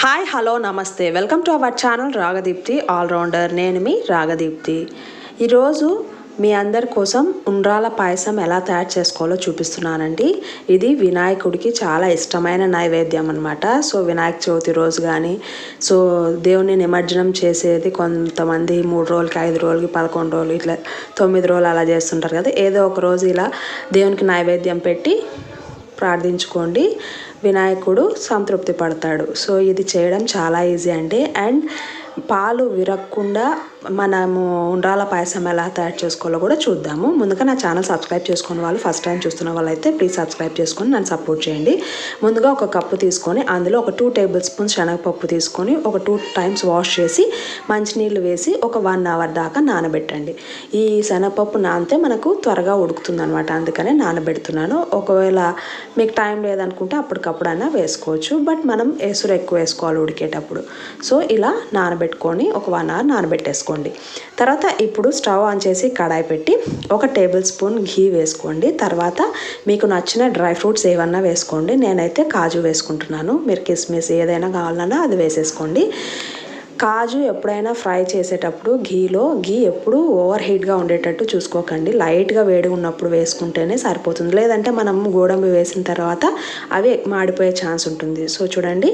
Hi hello namaste welcome to our channel Ragadeepthi allrounder నేను మీ రాగదీప్తి ఈరోజు మీ అందరి కోసం ఉండ్రాల పాయసం ఎలా తయారు చేసుకోవాలో చూపిస్తున్నానండి. ఇది వినాయకుడికి చాలా ఇష్టమైన నైవేద్యం అనమాట సో వినాయక చవితి రోజు కానీ సో దేవుని నిమజ్జనం చేసేది కొంతమంది మూడు రోజులకి ఐదు రోజులకి పదకొండు రోజులు ఇట్లా తొమ్మిది రోజులు అలా చేస్తుంటారు కదా. ఏదో ఒక రోజు ఇలా దేవునికి నైవేద్యం పెట్టి ప్రార్థించుకోండి. వినాయకుడు సంతృప్తి పడతాడు. సో ఇది చేయడం చాలా ఈజీ అండి. అండ్ పాలు విరగకుండా మనము ఉండ్రాల పాయసం ఎలా తయారు చేసుకోవాలో కూడా చూద్దాము. ముందుగా నా ఛానల్ సబ్స్క్రైబ్ చేసుకున్న వాళ్ళు ఫస్ట్ టైం చూస్తున్న వాళ్ళైతే ప్లీజ్ సబ్స్క్రైబ్ చేసుకొని నన్ను సపోర్ట్ చేయండి. ముందుగా ఒక కప్పు తీసుకొని అందులో ఒక టూ టేబుల్ స్పూన్స్ శనగపప్పు తీసుకొని ఒక టూ టైమ్స్ వాష్ చేసి మంచినీళ్ళు వేసి ఒక వన్ అవర్ దాకా నానబెట్టండి. ఈ శనగపప్పు నానితే మనకు త్వరగా ఉడుకుతుంది అనమాట అందుకనే నానబెడుతున్నాను. ఒకవేళ మీకు టైం లేదనుకుంటే అప్పటికప్పుడు వేసుకోవచ్చు బట్ మనం ఎసురు ఎక్కువ వేసుకోవాలి ఉడికేటప్పుడు. సో ఇలా నానబెట్టుకొని ఒక వన్ అవర్ వేసుకోండి. తర్వాత ఇప్పుడు స్టవ్ ఆన్ చేసి కడాయి పెట్టి ఒక టేబుల్ స్పూన్ ఘీ వేసుకోండి. తర్వాత మీకు నచ్చిన డ్రై ఫ్రూట్స్ ఏమన్నా వేసుకోండి. నేనైతే కాజు వేసుకుంటున్నాను. మీరు కిస్మిస్ ఏదైనా కావాలన్నా అది వేసేసుకోండి. కాజు ఎప్పుడైనా ఫ్రై చేసేటప్పుడు ఘీలో ఘీ ఎప్పుడు ఓవర్ హీట్గా ఉండేటట్టు చూసుకోకండి. లైట్గా వేడి ఉన్నప్పుడు వేసుకుంటేనే సరిపోతుంది. లేదంటే మనం గోడంబి వేసిన తర్వాత అవి మాడిపోయే ఛాన్స్ ఉంటుంది. సో చూడండి.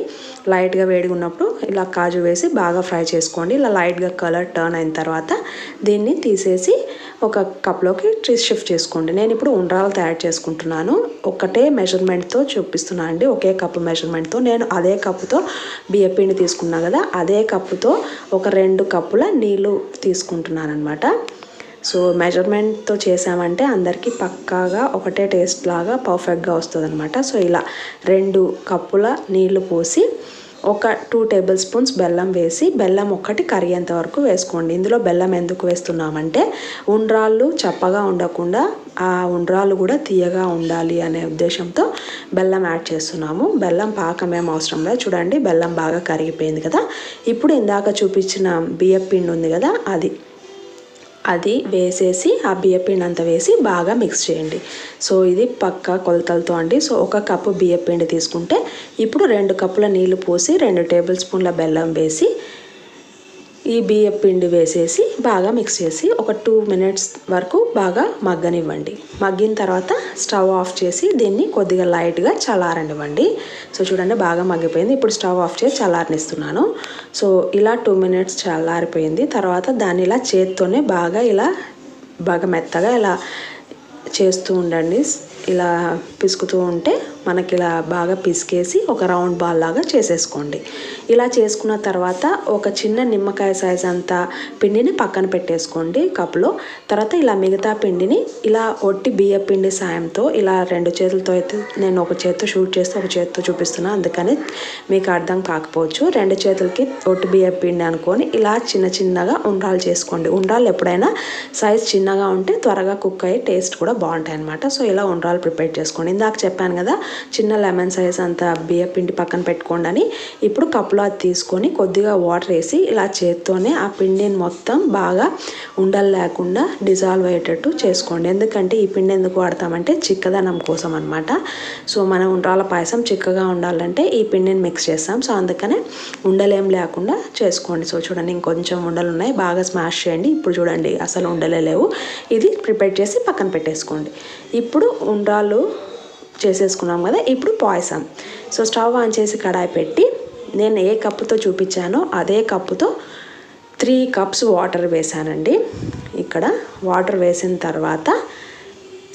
లైట్గా వేడిగా ఉన్నప్పుడు ఇలా కాజు వేసి బాగా ఫ్రై చేసుకోండి. ఇలా లైట్గా కలర్ టర్న్ అయిన తర్వాత దీన్ని తీసేసి ఒక కప్లోకి ట్రీస్ షిఫ్ట్ చేసుకోండి. నేను ఇప్పుడు ఉండ్రాలు తయారు చేసుకుంటున్నాను. ఒకటే మెజర్మెంట్తో చూపిస్తున్నాను అండి. ఒకే కప్పు మెజర్మెంట్తో. నేను అదే కప్పుతో బియ్యపిండి తీసుకున్నా కదా అదే కప్పుతో ఒక రెండు కప్పుల నీళ్ళు తీసుకుంటున్నాను అనమాట సో మెజర్మెంట్తో చేసామంటే అందరికీ పక్కాగా ఒకటే టేస్ట్ లాగా పర్ఫెక్ట్గా వస్తుంది అనమాట సో ఇలా రెండు కప్పుల నీళ్ళు పోసి ఒక టూ టేబుల్ స్పూన్స్ బెల్లం వేసి బెల్లం ఒక్కటి కరిగేంత వరకు వేసుకోండి. ఇందులో బెల్లం ఎందుకు వేస్తున్నామంటే ఉండ్రాళ్ళు చప్పగా ఉండకుండా ఆ ఉండ్రాళ్ళు కూడా తీయగా ఉండాలి అనే ఉద్దేశంతో బెల్లం యాడ్ చేస్తున్నాము. బెల్లం పాకం ఏం అవసరం లేదు. చూడండి బెల్లం బాగా కరిగిపోయింది కదా. ఇప్పుడు ఇందాక చూపించిన బియ్యం పిండి ఉంది కదా అది. అది వేసేసి ఆ బియ్యపిండి అంతా వేసి బాగా మిక్స్ చేయండి. సో ఇది పక్క కొలతలతో అండి. సో ఒక కప్పు బియ్యపిండి తీసుకుంటే ఇప్పుడు రెండు కప్పుల నీళ్ళు పోసి రెండు టేబుల్ స్పూన్ల బెల్లం వేసి ఈ బియ్యం పిండి వేసేసి బాగా మిక్స్ చేసి ఒక టూ మినిట్స్ వరకు బాగా మగ్గనివ్వండి. మగ్గిన తర్వాత స్టవ్ ఆఫ్ చేసి దీన్ని కొద్దిగా లైట్గా చల్లారనివ్వండి. సో చూడండి బాగా మగ్గిపోయింది. ఇప్పుడు స్టవ్ ఆఫ్ చేసి చల్లారనిస్తున్నాను. సో ఇలా టూ మినిట్స్ చల్లారిపోయింది. తర్వాత దాన్ని ఇలా చేత్తోనే బాగా ఇలా బాగా మెత్తగా ఇలా చేస్తూ ఉండండి. ఇలా పిసుకుతూ ఉంటే మనకి ఇలా బాగా పిసికేసి ఒక రౌండ్ బాల్ లాగా చేసేసుకోండి. ఇలా చేసుకున్న తర్వాత ఒక చిన్న నిమ్మకాయ సైజ్ అంత పిండిని పక్కన పెట్టేసుకోండి కప్లో తర్వాత ఇలా మిగతా పిండిని ఇలా ఒట్టి బియ్య పిండి సాయంతో ఇలా రెండు చేతులతో అయితే నేను ఒక చేత్తో షూట్ చేస్తే ఒక చేత్తో చూపిస్తున్నా. అందుకని మీకు అర్థం కాకపోవచ్చు. రెండు చేతులకి ఒట్టి బియ్య పిండి అనుకొని ఇలా చిన్న చిన్నగా ఉండ్రాలు చేసుకోండి. ఉండ్రాలు ఎప్పుడైనా సైజ్ చిన్నగా ఉంటే త్వరగా కుక్ అయ్యి టేస్ట్ కూడా బాగుంటాయి అనమాట సో ఇలా ఉండ్రాలు ప్రిపేర్ చేసుకోండి. ఇందాక చెప్పాను కదా చిన్న లెమన్ సైజ్ అంత బియ్య పిండి పక్కన పెట్టుకోండి అని ఇప్పుడు కప్పులో అది తీసుకొని కొద్దిగా వాటర్ వేసి ఇలా చేత్తోనే ఆ పిండిని మొత్తం బాగా ఉండలు లేకుండా డిజాల్వ్ అయ్యేటట్టు చేసుకోండి. ఎందుకంటే ఈ పిండి ఎందుకు వాడతామంటే చిక్కదనం కోసం అనమాట సో మనం ఉండ్రాల పాయసం చిక్కగా ఉండాలంటే ఈ పిండిని మిక్స్ చేస్తాం. సో అందుకనే ఉండలేం లేకుండా చేసుకోండి. సో చూడండి ఇంకొంచెం ఉండలు ఉన్నాయి. బాగా స్మాష్ చేయండి. ఇప్పుడు చూడండి అసలు ఉండలే లేవు. ఇది ప్రిపేర్ చేసి పక్కన పెట్టేసుకోండి. ఇప్పుడు ఉండ్రాలు చేసేసుకున్నాం కదా ఇప్పుడు పాయసం. సో స్టవ్ ఆన్ చేసి కడాయి పెట్టి నేను ఏ కప్పుతో చూపించానో అదే కప్పుతో త్రీ కప్స్ వాటర్ వేసానండి ఇక్కడ వాటర్ వేసిన తర్వాత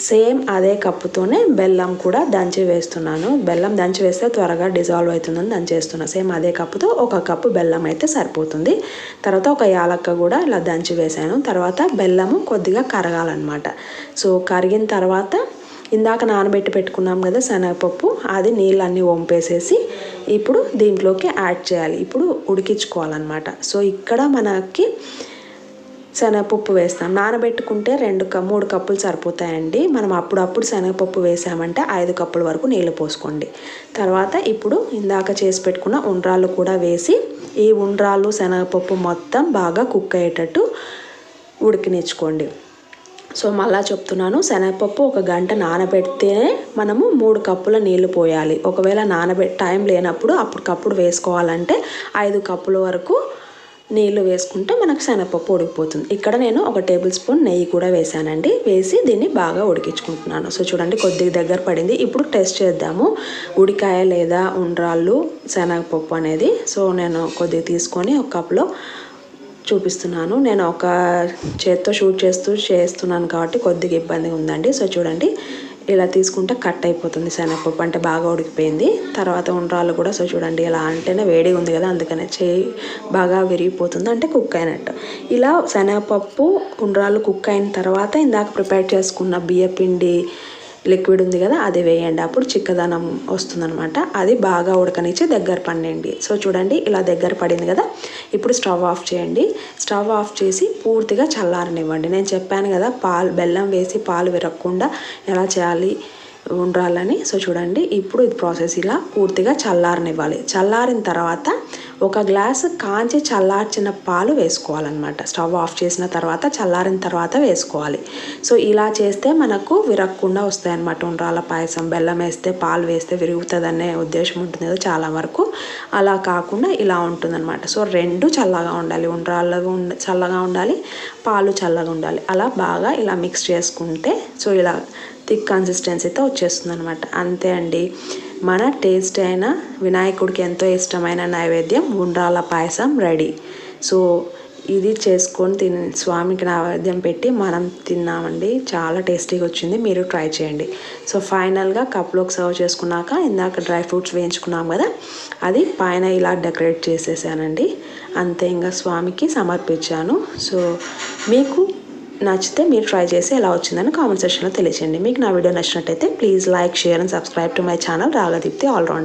సేమ్ అదే కప్పుతోనే బెల్లం కూడా దంచి వేస్తున్నాను. బెల్లం దంచి వేస్తే త్వరగా డిజాల్వ్ అవుతుందని దంచేస్తున్నాను సేమ్ అదే కప్పుతో ఒక కప్పు బెల్లం అయితే సరిపోతుంది. తర్వాత ఒక యాలక్క కూడా ఇలా దంచి వేసాను తర్వాత బెల్లము కొద్దిగా కరగాలన్నమాట. సో కరిగిన తర్వాత ఇందాక నానబెట్టి పెట్టుకున్నాం కదా శనగపప్పు అది నీళ్ళన్నీ వంపేసేసి ఇప్పుడు దీంట్లోకి యాడ్ చేయాలి. ఇప్పుడు ఉడికించుకోవాలన్నమాట. సో ఇక్కడ మనకి శనగపప్పు వేస్తాం. నానబెట్టుకుంటే రెండు క మూడు కప్పులు సరిపోతాయండి. మనం అప్పుడప్పుడు శనగపప్పు వేసామంటే ఐదు కప్పుల వరకు నీళ్ళు పోసుకోండి. తర్వాత ఇప్పుడు ఇందాక చేసి పెట్టుకున్న ఉండ్రాళ్ళు కూడా వేసి ఈ ఉండ్రాళ్ళు శనగపప్పు మొత్తం బాగా కుక్ అయ్యేటట్టు ఉడికినిచ్చుకోండి. సో మళ్ళా చెప్తున్నాను శనగపప్పు ఒక గంట నానబెడితేనే మనము మూడు కప్పుల నీళ్ళు పోయాలి. ఒకవేళ నానబె టైం లేనప్పుడు అప్పటికప్పుడు వేసుకోవాలంటే ఐదు కప్పుల వరకు నీళ్ళు వేసుకుంటే మనకు శనగపప్పు ఉడికిపోతుంది. ఇక్కడ నేను ఒక టేబుల్ స్పూన్ నెయ్యి కూడా వేసానండి. వేసి దీన్ని బాగా ఉడికించుకుంటున్నాను. సో చూడండి కొద్దిగా దగ్గర పడింది. ఇప్పుడు టెస్ట్ చేద్దాము. ఉడికాయ లేదా ఉండ్రాళ్ళు శనగపప్పు అనేది. సో నేను కొద్దిగా తీసుకొని ఒక కప్లో చూపిస్తున్నాను. నేను ఒక చేత్తో షూట్ చేస్తూ చేస్తున్నాను కాబట్టి కొద్దిగా ఇబ్బందిగా ఉందండి. సో చూడండి ఇలా తీసుకుంటే కట్ అయిపోతుంది శనగపప్పు. అంటే బాగా ఉడికిపోయింది. తర్వాత ఉండ్రాళ్ళు కూడా సో చూడండి ఇలా అంటేనే వేడిగా ఉంది కదా అందుకనే చేయి బాగా విరిగిపోతుంది. అంటే కుక్ అయినట్టు. ఇలా శనగపప్పు ఉండ్రాలు కుక్ అయిన తర్వాత ఇందాక ప్రిపేర్ చేసుకున్న బియ్యపిండి లిక్విడ్ ఉంది కదా అది వేయండి. అప్పుడు చిక్కదనం వస్తుందనమాట అది బాగా ఉడకనిచ్చి దగ్గర పండండి సో చూడండి ఇలా దగ్గర పడింది కదా. ఇప్పుడు స్టవ్ ఆఫ్ చేయండి. స్టవ్ ఆఫ్ చేసి పూర్తిగా చల్లారనివ్వండి. నేను చెప్పాను కదా పాలు బెల్లం వేసి పాలు విరగకుండా ఎలా చేయాలి ఉండాలని. సో చూడండి ఇప్పుడు ఇది ప్రాసెస్ ఇలా పూర్తిగా చల్లారనివ్వాలి. చల్లారిన తర్వాత ఒక గ్లాసు కాంచి చల్లార్చిన పాలు వేసుకోవాలన్నమాట. స్టవ్ ఆఫ్ చేసిన తర్వాత చల్లారిన తర్వాత వేసుకోవాలి. సో ఇలా చేస్తే మనకు విరగకుండా వస్తాయన్నమాట. ఉండ్రాల పాయసం బెల్లం వేస్తే పాలు వేస్తే విరుగుతుందనే ఉద్దేశం ఉంటుంది కదా చాలా వరకు. అలా కాకుండా ఇలా ఉంటుందన్నమాట. సో రెండు చల్లగా ఉండాలి. ఉండ్రాళ్ళగా ఉండ చల్లగా ఉండాలి పాలు చల్లగా ఉండాలి. అలా బాగా ఇలా మిక్స్ చేసుకుంటే సో ఇలా థిక్ కన్సిస్టెన్సీతో వచ్చేస్తుంది అనమాట అంతే అండి. మన టేస్ట్ అయిన వినాయకుడికి ఎంతో ఇష్టమైన నైవేద్యం ఉండ్రాల పాయసం రెడీ. సో ఇది చేసుకొని తిని స్వామికి నైవేద్యం పెట్టి మనం తిన్నామండి. చాలా టేస్టీగా వచ్చింది. మీరు ట్రై చేయండి. సో ఫైనల్గా కప్లోకి సర్వ్ చేసుకున్నాక ఇందాక డ్రై ఫ్రూట్స్ వేయించుకున్నాం కదా అది పైన ఇలా డెకరేట్ చేసేసానండి. అంతే ఇంకా స్వామికి సమర్పించాను. సో మీకు నచ్చితే మీరు ట్రై చేసి ఎలా వచ్చిందని కామెంట్ సెక్షన్లో తెలియజేయండి మీకు నా వీడియో నచ్చినట్టయితే please like share and subscribe to my channel. Ragadeepthi all round